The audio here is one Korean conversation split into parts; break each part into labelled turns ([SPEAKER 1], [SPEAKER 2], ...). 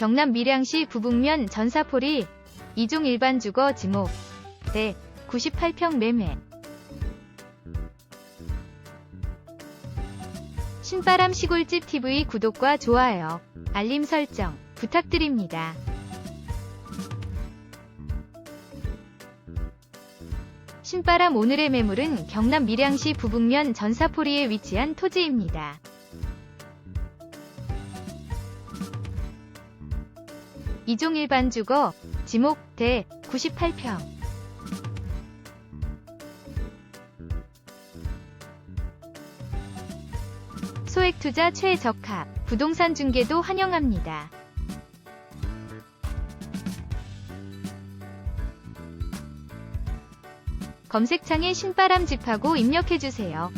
[SPEAKER 1] 경남 밀양시 부북면 전사포리 2종 일반 주거 지목 대 98평 매매 신바람 시골집 TV 구독과 좋아요, 알림 설정 부탁드립니다. 신바람 오늘의 매물은 경남 밀양시 부북면 전사포리에 위치한 토지입니다. 이종 일 반 주거, 지목, 대, 98평. 소액 투자 최적합, 부동산 중개도 환영합니다. 검색창에 신바람 집하고 입력해주세요.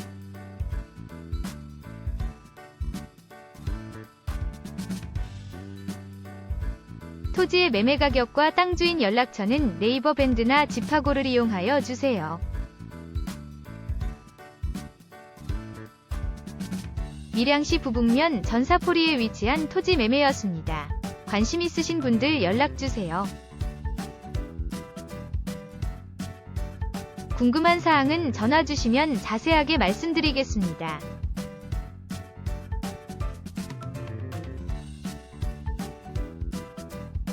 [SPEAKER 1] 토지의 매매 가격과 땅 주인 연락처는 네이버 밴드나 집하고를 이용하여 주세요. 밀양시 부북면 전사포리에 위치한 토지 매매였습니다. 관심 있으신 분들 연락주세요. 궁금한 사항은 전화 주시면 자세하게 말씀드리겠습니다.